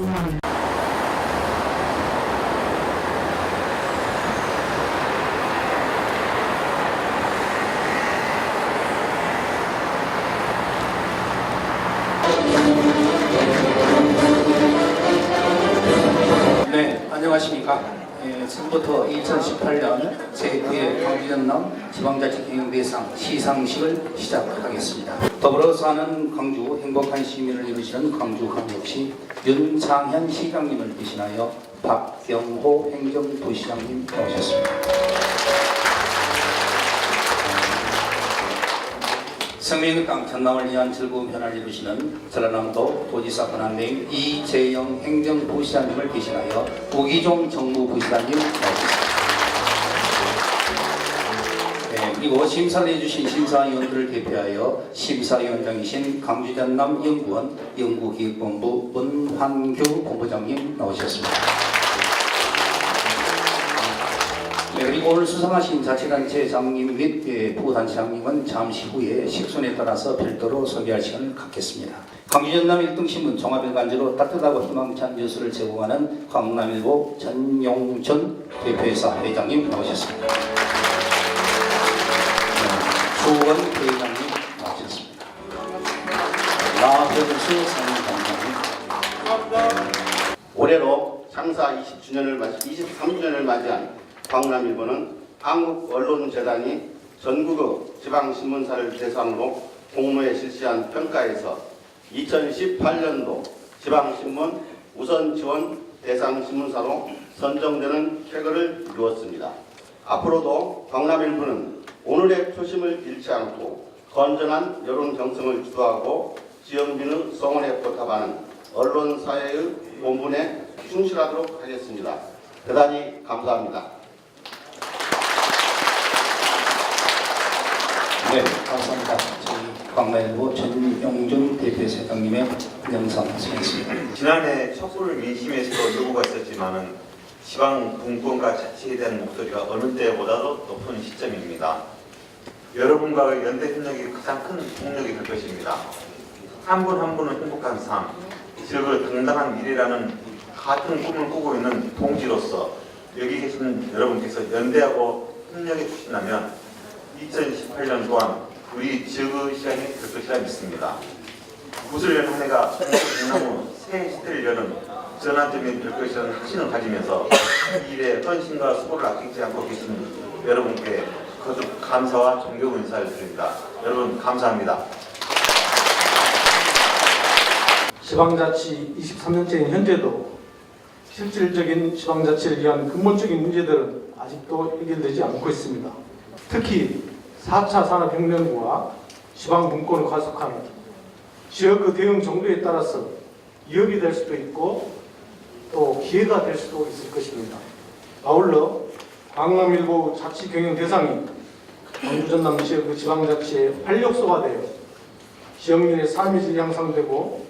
응원합니다. 네, 안녕하십니까. 예, 지금부터 2018년 제9회 광주전남 지방자치경영대상 시상식을 시작하겠습니다. 더불어 사는 광주 행복한 시민을 이루시는 광주광역시 윤창현 시장님을 대신하여 박경호 행정부시장님 나오셨습니다. 생명의 땅 전남을 위한 즐거운 변화를 이루시는 전라남도 도지사 권한대행 이재영 행정부시장님을 대신하여 우기종 정무부시장님 나오셨습니다. 네, 그리고 심사를 해주신 심사위원들을 대표하여 심사위원장이신 강주전남 연구원 연구기획본부 문환규 본부장님 나오셨습니다. 네, 오늘 수상하신 자치단체 장님 및 예, 부단체장님은 잠시 후에 식순에 따라서 별도로 소개할 시간을 갖겠습니다. 강주전남 1등 신문 종합일간지로 따뜻하고 희망찬 뉴스를 제공하는 광남일보 전용준 대표이사 회장님 나오셨습니다. 네, 조원 회장님 나오셨습니다. 나별수 상임단장님 올해로 창사 20주년을 맞이 23주년을 맞이한 광남일보는 한국언론재단이 전국의 지방신문사를 대상으로 공모에 실시한 평가에서 2018년도 지방신문 우선 지원 대상 신문사로 선정되는 쾌거를 이루었습니다. 앞으로도 광남일보는 오늘의 초심을 잃지 않고 건전한 여론 경성을 주도하고 지역민의 성원에 보답하는 언론사회의 본분에 충실하도록 하겠습니다. 대단히 감사합니다. 네, 감사합니다. 저희 광남일보 전용준 대표이사장님의 영상 소개했습니다. 지난해 촛불 민심에서도 요구가 있었지만은 지방 분권과 자치에 대한 목소리가 어느 때보다도 높은 시점입니다. 여러분과의 연대 협력이 가장 큰 동력이 될 것입니다. 한분한 분은 행복한 삶, 지역을 당당한 미래라는 같은 꿈을 꾸고 있는 동지로서 여기 계신 여러분께서 연대하고 협력해 주신다면 2018년 또한 우리 지역의 시간이 될 것이라 믿습니다. 구슬 연 한 해가 새 시대를 여는 전환점이 될 것이라는 확신을 가지면서 이 일에 헌신과 수고를 아끼지 않고 계신 여러분께 거듭 감사와 존경 인사를 드립니다. 여러분 감사합니다. 지방자치 23년째인 현재도 실질적인 지방자치를 위한 근본적인 문제들은 아직도 해결되지 않고 있습니다. 특히 4차 산업혁명과 지방분권을 가속하는 지역의 대응 정도에 따라서 위협이 될 수도 있고 또 기회가 될 수도 있을 것입니다. 아울러 강남일보 자치경영 대상이 광주 전남 지역의 지방자치의 활력소가 되어 지역민의 삶의 질 향상되고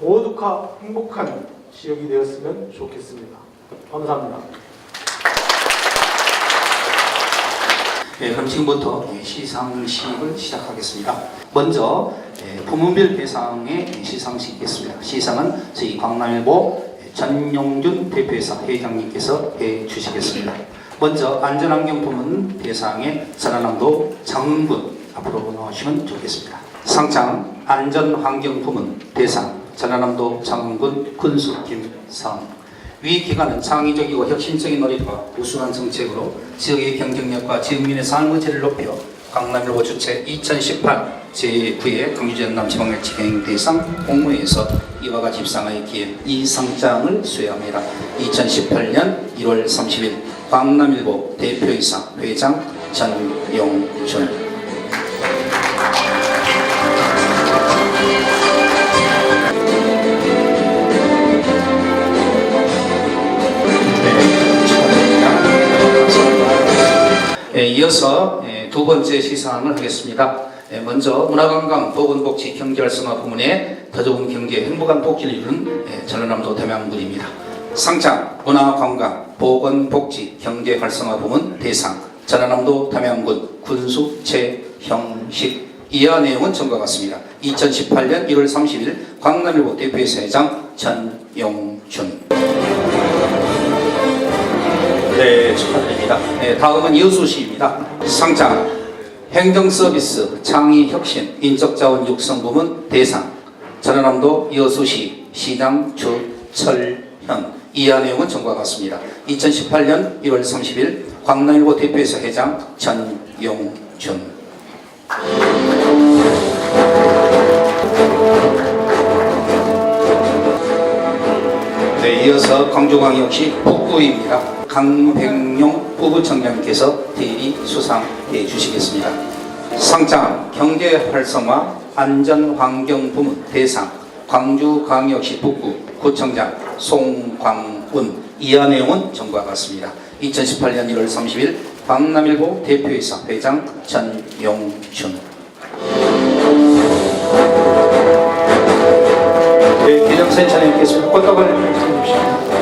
모두가 행복한 지역이 되었으면 좋겠습니다. 감사합니다. 예, 그럼 지금부터 예, 시상식을 시작하겠습니다. 먼저 예, 부문별 대상의 시상식이 있겠습니다. 시상은 저희 광남일보 전용준 대표이사 회장님께서 해주시겠습니다. 먼저 안전환경 부문 대상의 전라남도 장군 앞으로 나오시면 좋겠습니다. 상장 안전환경 부문 대상 전라남도 장군 군수 김상 위 기관은 창의적이고 혁신적인 노력과 우수한 정책으로 지역의 경쟁력과 지역민의 삶의 질을 높여 강남일보 주최 2018 제9회 강주전남 지방자치경영 대상 공모에서 이와 같이 입상하였기에 이 상장을 수여합니다. 2018년 1월 30일 강남일보 대표이사 회장 전용준 이어서 예, 두 번째 시상을 하겠습니다. 예, 먼저 문화관광 보건복지 경제활성화 부문의 더 좋은 경제 행복한 복지를 이루는 예, 전라남도 대명군입니다. 상장 문화관광 보건복지 경제활성화 부문 대상 전라남도 담양군 군수 최형식 이하 내용은 전과 같습니다. 2018년 1월 30일 광남일보 대표이사회장 전용준. 네, 축하드립니다. 네, 다음은 여수시입니다. 상장 행정서비스 창의혁신 인적자원 육성 부문 대상 전라남도 여수시 시장 주철현 이하 내용은 전과 같습니다. 2018년 1월 30일 광남일보 대표이사 회장 전용준 네, 이어서 광주광역시 북구입니다. 강백용 부부청장님께서 대리 수상해 주시겠습니다. 상장 경제 활성화 안전환경 부문 대상 광주광역시 북구 구청장 송광운 이하 내용은 전과 같습니다. 2018년 1월 30일 광남일보 대표이사 회장 전용준 네, 기념사진 촬영했겠습니다. 꽃다발 주십시오.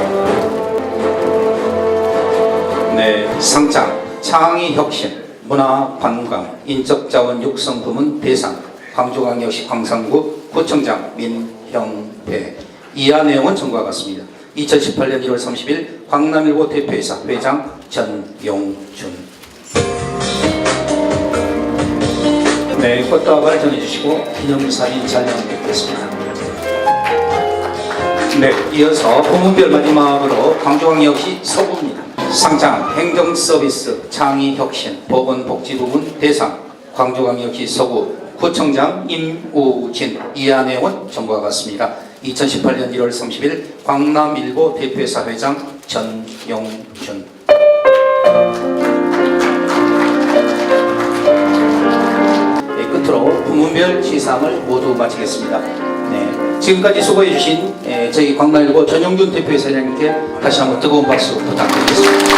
네, 상장 창의 혁신 문화 관광 인적 자원 육성 부문 대상 광주광역시 광산구 구청장 민형배 이하 내용은 전과 같습니다. 2018년 1월 30일 광남일보 대표이사 회장 전용준 네, 꽃다발 전해주시고 기념사진 촬영 뵙겠습니다. 네, 이어서 부문별 마지막으로 광주광역시 서구입니다. 상장 행정서비스 창의혁신 보건복지부문 대상 광주광역시 서구 구청장 임우진 내용은 전과 같습니다. 2018년 1월 30일 광남일보 대표이사 회장 전용준 네, 끝으로 부문별 시상을 모두 마치겠습니다. 네, 지금까지 수고해 주신 예, 저희 광남일보 전용준 대표 이사장님께 다시 한번 뜨거운 박수 부탁드리겠습니다.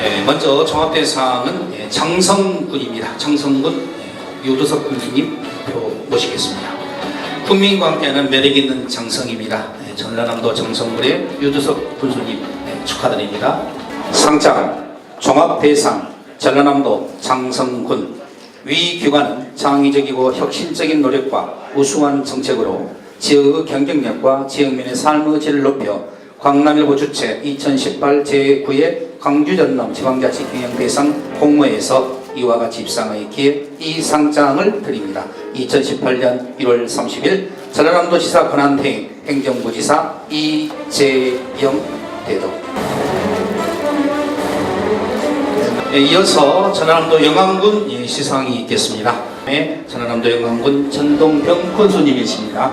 네, 먼저 종합대상은 예, 장성군입니다. 장성군 예, 유두석 군수님 표 모시겠습니다. 국민과 함께하는 매력 있는 장성입니다. 예, 전라남도 장성군의 유두석 군수님 예, 축하드립니다. 상장 종합대상 전라남도 장성군 위 기관은 창의적이고 혁신적인 노력과 우수한 정책으로 지역의 경쟁력과 지역민의 삶의 질을 높여 광남일보 주최 2018 제9회 광주전남 지방자치 경영 대상 공모에서 이와 같이 입상하였기에 이 상장을 드립니다. 2018년 1월 30일 전라남도지사 권한대행 행정부지사 이재영 대도 이어서 전라남도 영암군 예, 시상이 있겠습니다. 네, 전라남도 영암군 전동병 군수님이십니다.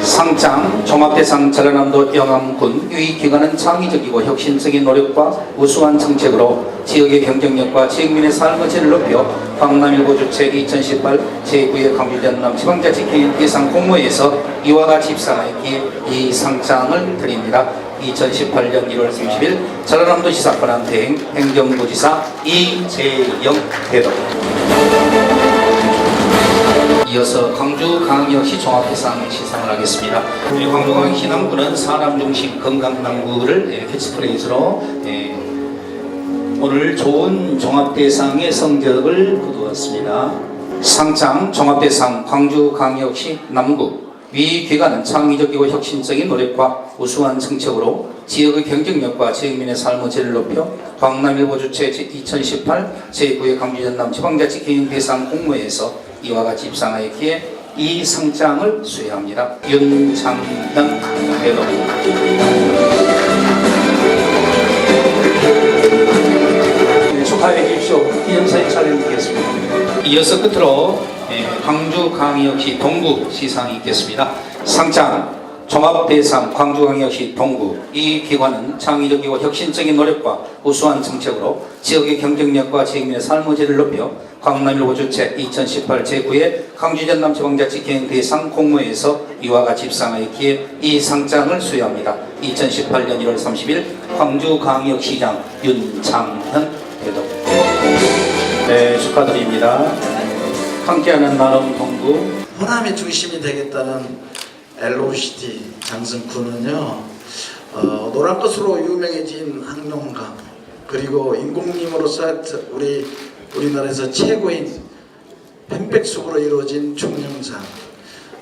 상장 종합대상 전라남도 영암군 유의기관은 창의적이고 혁신적인 노력과 우수한 정책으로 지역의 경쟁력과 지역민의 삶의 질을 높여 광남일보 주최 2018 제9회 광주전남 지방자치 개인 대상 공모에서 이와 같이 입상하였기에 이 상장을 드립니다. 2018년 1월 30일 전라남도지사 권한대행 행정부지사 이재영 대도 이어서 광주광역시 종합대상 시상을 하겠습니다. 우리 광주광역시 남구는 사람 중심 건강 남구를 예, 캐치프레이즈로 예, 오늘 좋은 종합대상의 성적을 거두었습니다. 상장 종합대상 광주광역시 남구 위 기관은 창의적이고 혁신적인 노력과 우수한 정책으로 지역의 경쟁력과 지역민의 삶의 질을 높여 광남일보 주최 2018 제9회 광주전남 지방자치 개인 대상 공모에서 이와 같이 입상하였기에 이 상장을 수여합니다. 윤창현 대도 네, 축하해 주십시오. 기념사진 촬영드리겠습니다. 이어서 끝으로 예, 광주 광역시 동구 시상이 있겠습니다. 상장 종합대상 광주광역시 동구 이 기관은 창의적이고 혁신적인 노력과 우수한 정책으로 지역의 경쟁력과 지역민의 삶의 질을 높여 광남일보 주최 2018 제9회 광주전남 지방자치 개인 대상 공모에서 이와 같이 입상하였기에 이 상장을 수여합니다. 2018년 1월 30일 광주광역시장 윤창현 대도 네 축하드립니다. 함께하는 나눔 동구 호남의 중심이 되겠다는 LOCT 장승쿠는요 어, 노란 것으로 유명해진 항농강 그리고 인공림으로서 우리 우리나라에서 최고인 펜백숙으로 이루어진 중령산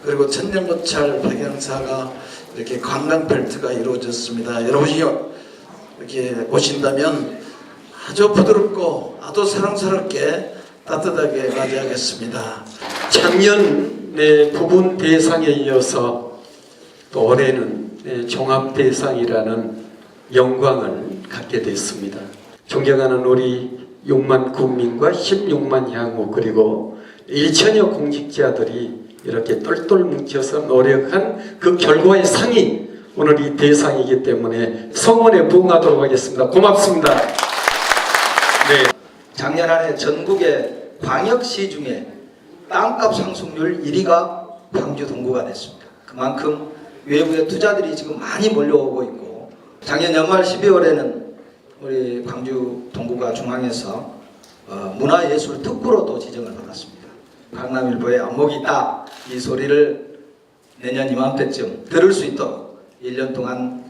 그리고 천년고찰 백양사가 이렇게 관광 벨트가 이루어졌습니다. 여러분이 이렇게 오신다면 아주 부드럽고 아주 사랑스럽게 따뜻하게 맞이하겠습니다. 작년에 부분 대상에 이어서 또 올해는 네, 종합 대상이라는 영광을 갖게 됐습니다. 존경하는 우리 6만 국민과 16만 향후 그리고 1천여 공직자들이 이렇게 똘똘 뭉쳐서 노력한 그 결과의 상이 오늘 이 대상이기 때문에 성원에 부응하도록 하겠습니다. 고맙습니다. 네. 작년 한해 전국의 광역시 중에 땅값 상승률 1위가 광주 동구가 됐습니다. 그만큼 외부의 투자들이 지금 많이 몰려오고 있고 작년 연말 12월에는 우리 광주 동구가 중앙에서 어, 문화예술 특구로도 지정을 받았습니다. 강남일보에 안목이 있다 이 소리를 내년 이맘때쯤 들을 수 있도록 1년 동안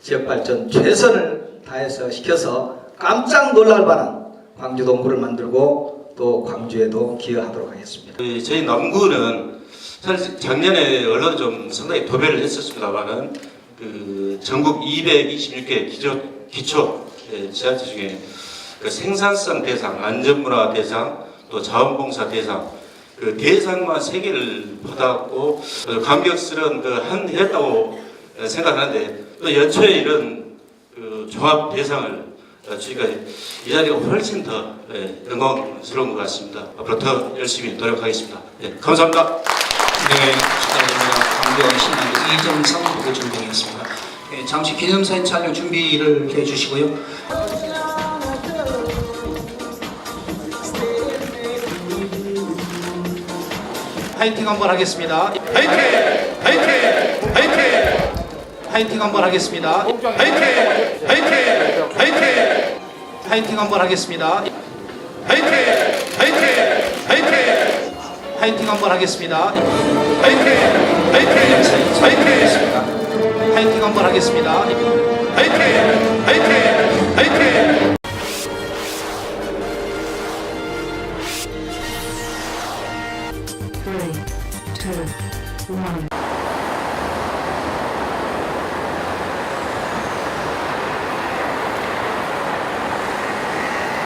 지역 발전 최선을 다해서 시켜서 깜짝 놀랄 만한 광주 동구를 만들고 또 광주에도 기여하도록 하겠습니다. 그 저희 남구는 사실 작년에 언론 좀 상당히 도배를 했었습니다만은 그 전국 226개 기초 기초 예, 지자체 중에 그 생산성 대상, 안전문화 대상, 또 자원봉사 대상 그 대상만 세 개를 받았고 어, 감격스러운 그한 해였다고 생각하는데 또 연초에 이런 그 종합 대상을 어, 저희가 이 자리가 훨씬 더 예, 영광스러운 것 같습니다. 앞으로 더 열심히 노력하겠습니다. 예, 감사합니다. 네, 축하드립니다. 광주원 신남도 이정상. 예, 잠시 기념사진 촬영 준비를 해주시고요. 파이팅 한번 하겠습니다. 파이팅! 파이팅! 파이팅! 파이팅 한번 하겠습니다. 파이팅! 파이팅! 파이팅! 파이팅 한번 하겠습니다. 파이팅! 파이팅! 파이팅! 파이팅 한번 하겠습니다. 파이팅! 파이팅! 파이팅! 파이팅 한번 하겠습니다. 파이팅! 파이팅! 파이팅!